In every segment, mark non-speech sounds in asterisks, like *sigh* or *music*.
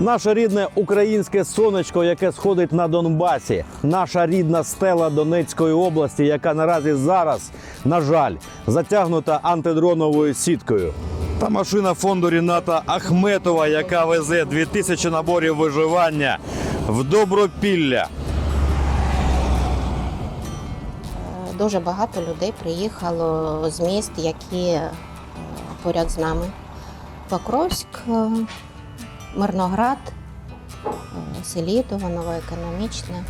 Наше рідне українське сонечко, яке сходить на Донбасі, наша рідна стела Донецької області, яка наразі зараз, на жаль, затягнута антидроновою сіткою. Та машина фонду Ріната Ахметова, яка везе 2000 наборів виживання в Добропілля. Дуже багато людей приїхало з міст, які е, поряд з нами. Покровськ, е, Мирноград, Селідово, Новоекономічне,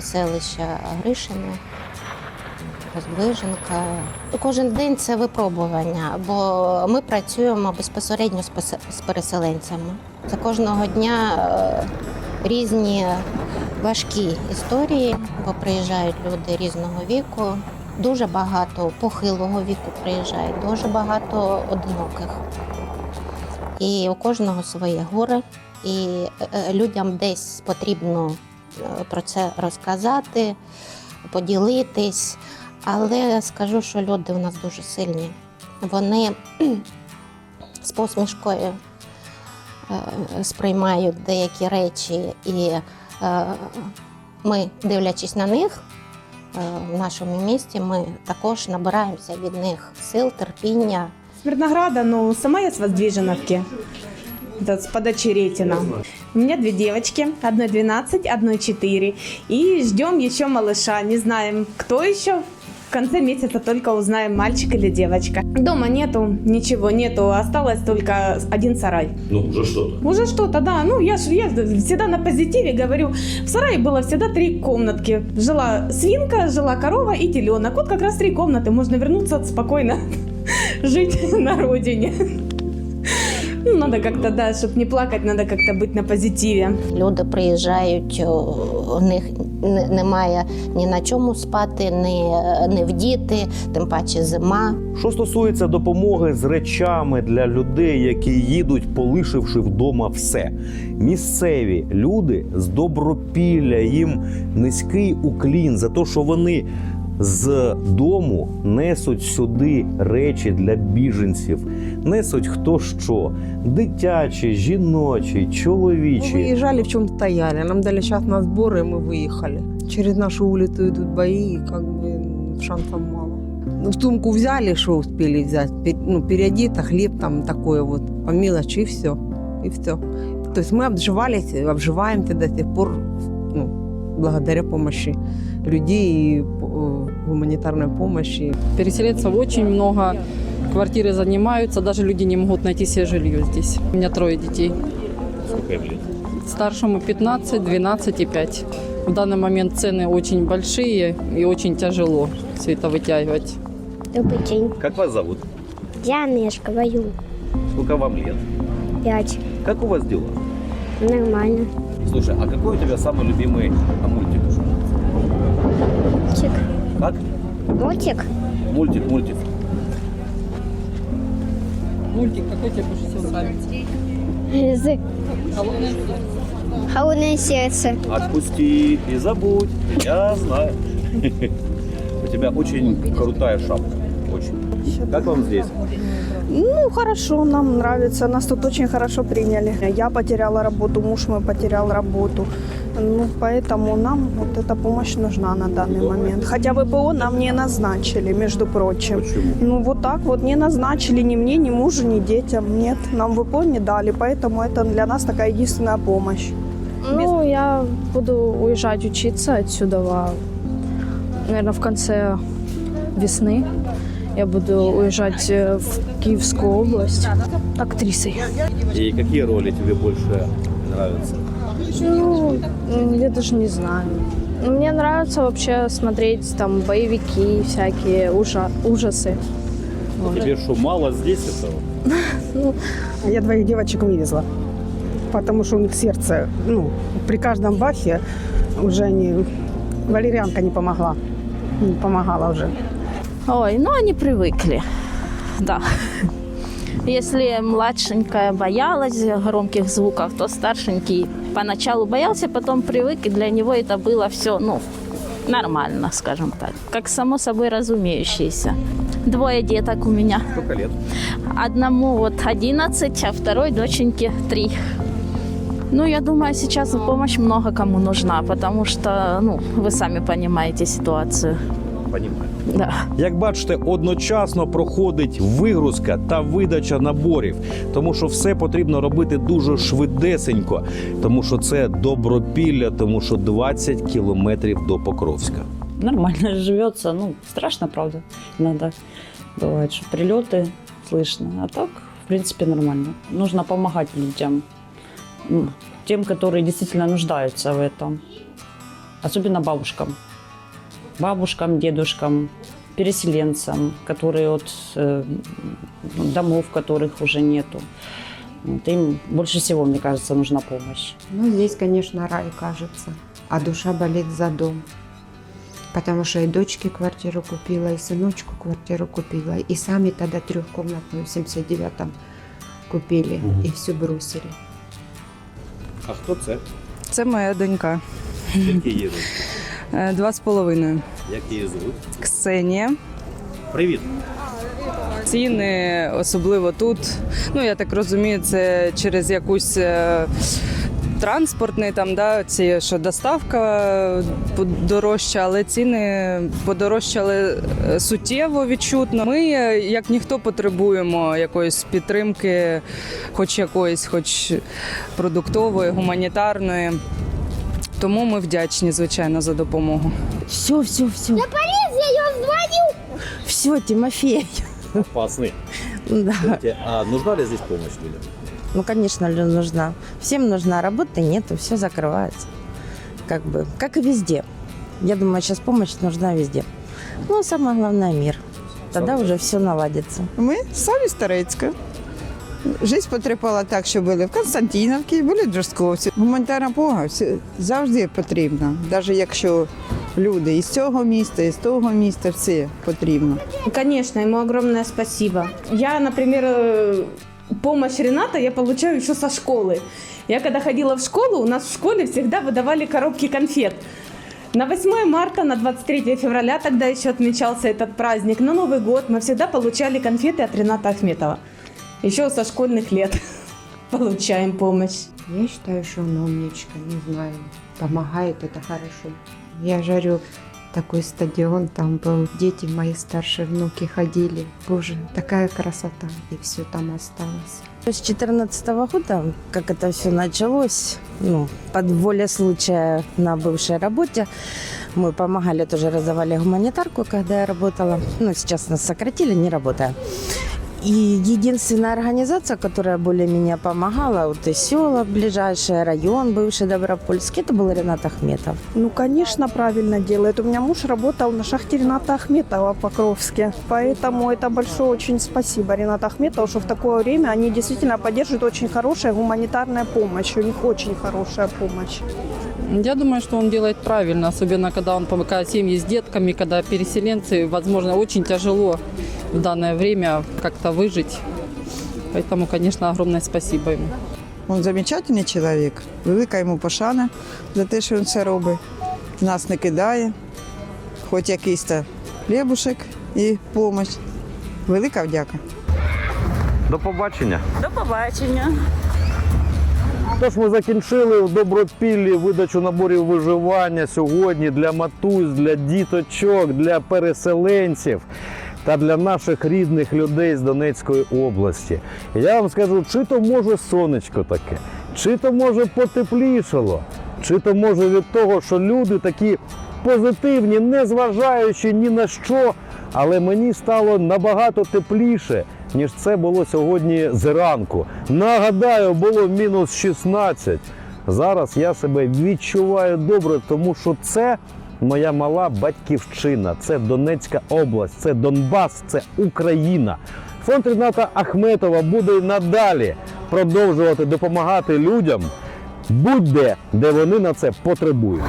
селище Гришине, Розближенка. Кожен день це випробування, бо ми працюємо безпосередньо з переселенцями. За кожного дня е, різні важкі історії, бо приїжджають люди різного віку. Дуже багато похилого віку приїжджають, дуже багато одиноких. І у кожного своє горе. І е, людям десь потрібно е, про це розказати, поділитись. Але скажу, що люди у нас дуже сильні. Вони *clears throat* з посмішкою е, сприймають деякі речі, і е, ми, дивлячись на них е, в нашому місті, ми також набираємося від них сил, терпіння. С Мирнограда, ну, сама я с Воздвиженовки. Это с подочеретина. У меня две девочки, одной 12, одной 4. И ждем еще малыша. Не знаем, кто еще. В конце месяца только узнаем, мальчик или девочка. Дома нету, ничего нету. Осталось только один сарай. Ну, вже що-то. Уже что-то, да. Ну, я, ж- я всегда на позитиве говорю. В сарае было всегда три комнатки. Жила свинка, жила корова и теленок. Вот как раз три комнаты. Можно вернуться спокойно *laughs* жить *laughs* на родине. Ну, надо как-то, да, чтобы не плакать, надо как-то быть на позитиве. Люди приїжджають, у них немає ні на чому спати, ні, ні вдіти, тим паче зима. Що стосується допомоги з речами для людей, які їдуть, полишивши вдома все. Місцеві люди з добропілля їм низький уклін за те, що вони з дому несуть сюди речі для біженців, несуть хто що: дитячі, жіночі, Мы чоловічі. выезжали, в чем стояли. Нам дали час на сборы, и мы выехали. Через нашу улицу идут бои, и как бы м, шансов мало. Ну, сумку взяли, что успели взять. Пе- Ну, переодето, хлеб там такое вот, по мелочи, и все. И все. То есть мы обживались, обживаемся до сих пор, ну, благодаря помощи людей и э, гуманитарной помощи. Переселенцев очень много, квартиры занимаются, даже люди не могут найти себе жилье здесь. У меня трое детей. Старшему 15, 12 и 5. В данный момент цены очень большие и очень тяжело все это вытягивать. Добрый день. Як вас зовут? Я Анешка, вою. Сколько вам лет? Пять. Как у вас дела? Нормально. Слушай, а какой у тебя самый любимый мультик? Мультик. Как? Мультик? Мультик, мультик. Мультик какой тебе больше всего нравится? Язык. Холодное сердце. Отпусти и забудь, я знаю. *laughs* У тебя очень крутая шапка. Очень. Как вам здесь? Ну, хорошо, нам нравится. Нас тут очень хорошо приняли. Я потеряла работу, муж мой потерял работу. Ну, поэтому нам вот эта помощь нужна на данный момент. Хотя ВПО нам не назначили, между прочим. Почему? Ну, вот так вот не назначили ни мне, ни мужу, ни детям. Нет, нам ВПО не дали, поэтому это для нас такая единственная помощь. Ну, я буду уезжать учиться отсюда, наверное, в конце весны. Я буду уезжать э, в Киевскую область актрисой. И какие роли тебе больше нравятся? Ну, я даже не знаю. Мне нравится вообще смотреть там боевики всякие, ужа- ужасы. Тебе что, мало здесь *laughs* этого? Я двоих девочек вывезла, потому что у них сердце, ну, при каждом бахе уже они... Валерьянка не помогла, не помогала уже. Ой, ну они привыкли, да. Если младшенькая боялась громких звуков, то старшенький поначалу боялся, потом привык, и для него это было все, ну, нормально, скажем так, как само собой разумеющееся. Двое деток у меня. Сколько лет? Одному вот 11, а второй доченьке 3. Ну, я думаю, сейчас помощь много кому нужна, потому что, ну, вы сами понимаете ситуацию. Понімаю. Да. Як бачите, одночасно проходить вигрузка та видача наборів, тому що все потрібно робити дуже швидесенько, тому що це добропілля, тому що 20 кілометрів до Покровська. Нормально живется, ну, страшно, правда, иногда бывает, что прилеты слышно, а так, в принципе, нормально. Нужно помогать людям, ну, тем, которые действительно нуждаются в этом, особенно бабушкам, Бабушкам, дедушкам, переселенцам, которые от э, домов, которых уже нету. Вот им больше всего, мне кажется, нужна помощь. Ну, здесь, конечно, рай кажется, а душа болит за дом. Потому что и дочке квартиру купила, и сыночку квартиру купила, и сами тогда трехкомнатную в 79-м купили, и все бросили. А хто це? Це моя донька, Які два з половиною. Як її звуть? Ксенія. Привіт. Ціни, особливо тут. Ну, я так розумію, це через якусь е, транспортний там, да, ці, що доставка подорожча, але ціни подорожчали е, суттєво відчутно. Ми, е, як ніхто, потребуємо якоїсь підтримки, хоч якоїсь, хоч продуктової, гуманітарної. Тому ми вдячні, звичайно, за допомогу. Все, все, все. Я полез, я ее звоню. Все, Тимофей. Опасний. Да. А нужна ли здесь помощь людям? Ну, конечно, лю- нужна. Всем нужна, работы нету, все закрывается. Как бы, как и везде. Я думаю, сейчас помощь нужна везде. Ну, самое главное мир. Тогда уже все наладится. Ми самі Старецька. Життя потрапила так, що були в Константинівці, були в Джордковці. Гуманітарна допомога всі- завжди потрібна. Навіть якщо люди із цього міста, із того міста, все потрібно. Конечно, ему огромное спасибо. Я, например, э, помощь Рената я получаю еще со школы. Я когда ходила в школу, у нас в школе всегда выдавали коробки конфет. На 8 марта, на 23 февраля тогда еще отмечался этот праздник. На Новый год мы всегда получали конфеты от Рената Ахметова. Еще со школьных лет *laughs* получаем помощь. Я считаю, что он умничка, не знаю, помогает, это хорошо. Я жарю такой стадион, там был, дети мои старшие внуки ходили. Боже, такая красота, и все там осталось. С 2014 года, как это все началось, ну, под воле случая на бывшей работе, мы помогали, тоже раздавали гуманитарку, когда я работала. Ну, сейчас нас сократили, не работая. И единственная организация, которая более-менее помогала, вот и села ближайшие, район бывший Добропольский, это был Ренат Ахметов. Ну, конечно, правильно делает. У меня муж работал на шахте Рената Ахметова в Покровске. Поэтому это большое очень спасибо Ренату Ахметову, что в такое время они действительно поддерживают очень хорошая гуманитарная помощь. У них очень хорошая помощь. Я думаю, что он делает правильно, особенно когда он помогает семьи с детками, когда переселенцы, возможно, очень тяжело в данное время как-то выжить. Поэтому, конечно, огромное спасибо ему. Він замечательний чоловік. Велика йому пошана за те, що він це робить. Нас не кидає, хоч якийсь то хлібушек і допомога. Велика вдяка. До побачення. До побачення. Тож ми закінчили в Добропіллі видачу наборів виживання сьогодні для матусь, для діточок, для переселенців та для наших рідних людей з Донецької області. Я вам скажу, чи то може сонечко таке, чи то може потеплішало, чи то може від того, що люди такі позитивні, не зважаючи ні на що, але мені стало набагато тепліше, ніж це було сьогодні зранку. Нагадаю, було мінус 16. Зараз я себе відчуваю добре, тому що це моя мала батьківщина, це Донецька область, це Донбас, це Україна. Фонд Ріната Ахметова буде надалі продовжувати допомагати людям будь-де, де вони на це потребують.